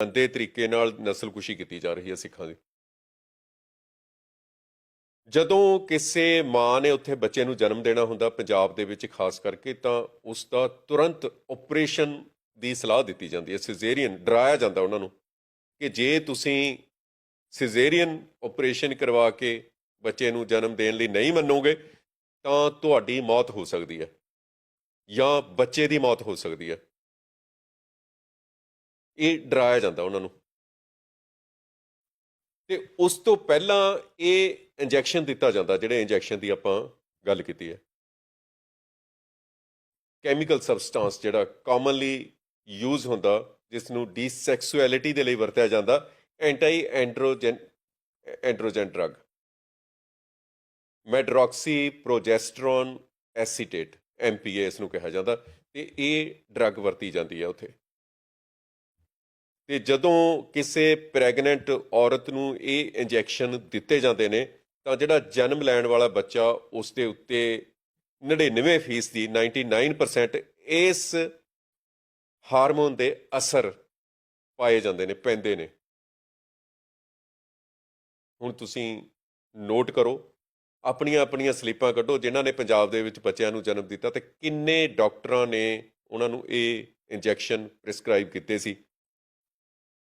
ਗੰਦੇ ਤਰੀਕੇ ਨਾਲ ਨਸਲਕੁਸ਼ੀ ਕੀਤੀ ਜਾ ਰਹੀ ਹੈ ਸਿੱਖਾਂ ਦੀ। ਜਦੋਂ ਕਿਸੇ ਮਾਂ ਨੇ ਉੱਥੇ ਬੱਚੇ ਨੂੰ ਜਨਮ ਦੇਣਾ ਹੁੰਦਾ ਪੰਜਾਬ ਦੇ ਵਿੱਚ ਖਾਸ ਕਰਕੇ ਤਾਂ ਉਸ ਦਾ ਤੁਰੰਤ ਆਪਰੇਸ਼ਨ ਦੀ ਸਲਾਹ ਦਿੱਤੀ ਜਾਂਦੀ ਹੈ, ਸਿਜ਼ੇਰੀਅਨ ਡਰਾਇਆ ਜਾਂਦਾ ਉਹਨਾਂ ਨੂੰ ਕਿ ਜੇ ਤੁਸੀਂ ਸਿਜ਼ੇਰੀਅਨ ਆਪਰੇਸ਼ਨ ਕਰਵਾ ਕੇ ਬੱਚੇ ਨੂੰ ਜਨਮ ਦੇਣ ਲਈ ਨਹੀਂ ਮੰਨੋਗੇ ਤਾਂ ਤੁਹਾਡੀ ਮੌਤ ਹੋ ਸਕਦੀ ਹੈ ਜਾਂ ਬੱਚੇ ਦੀ ਮੌਤ ਹੋ ਸਕਦੀ ਹੈ। ਇਹ ਡਰਾਇਆ ਜਾਂਦਾ ਉਹਨਾਂ ਨੂੰ। ਤੇ ਉਸ ਤੋਂ ਪਹਿਲਾਂ ਇਹ ਇੰਜੈਕਸ਼ਨ ਦਿੱਤਾ ਜਾਂਦਾ, ਜਿਹੜੇ ਇੰਜੈਕਸ਼ਨ ਦੀ ਆਪਾਂ ਗੱਲ ਕੀਤੀ ਹੈ। ਕੈਮੀਕਲ ਸਬਸਟੈਂਸ ਜਿਹੜਾ ਕਾਮਨਲੀ ਯੂਜ਼ ਹੁੰਦਾ ਜਿਸ ਨੂੰ ਡੀਸੈਕਸੁਅਲਿਟੀ ਦੇ ਲਈ ਵਰਤਿਆ ਜਾਂਦਾ anti androgen androgen drug medroxyprogesterone acetate MPA ਇਸ ਨੂੰ ਕਿਹਾ ਜਾਂਦਾ, ਤੇ ਇਹ ਡਰਗ ਵਰਤੀ ਜਾਂਦੀ ਹੈ ਉੱਥੇ। ਤੇ ਜਦੋਂ ਕਿਸੇ ਪ੍ਰੈਗਨੈਂਟ ਔਰਤ ਨੂੰ ਇਹ ਇੰਜੈਕਸ਼ਨ ਦਿੱਤੇ ਜਾਂਦੇ ਨੇ, ਤਾਂ ਜਿਹੜਾ ਜਨਮ ਲੈਣ ਵਾਲਾ ਬੱਚਾ ਉਸ ਦੇ ਉੱਤੇ 99% ਦੀ 99% ਇਸ ਹਾਰਮੋਨ ਦੇ ਅਸਰ ਪਾਏ ਜਾਂਦੇ ਨੇ, ਪੈਂਦੇ ਨੇ। ਹੁਣ ਤੁਸੀਂ ਨੋਟ ਕਰੋ, ਆਪਣੀਆਂ ਆਪਣੀਆਂ ਸਲੀਪਾਂ ਕੱਢੋ, ਜਿਨ੍ਹਾਂ ਨੇ ਪੰਜਾਬ ਦੇ ਵਿੱਚ ਬੱਚਿਆਂ ਨੂੰ ਜਨਮ ਦਿੱਤਾ, ਤੇ ਕਿੰਨੇ ਡਾਕਟਰਾਂ ਨੇ ਉਹਨਾਂ ਨੂੰ ਇਹ ਇੰਜੈਕਸ਼ਨ ਪ੍ਰਿਸਕ੍ਰਾਈਬ ਕੀਤੇ ਸੀ।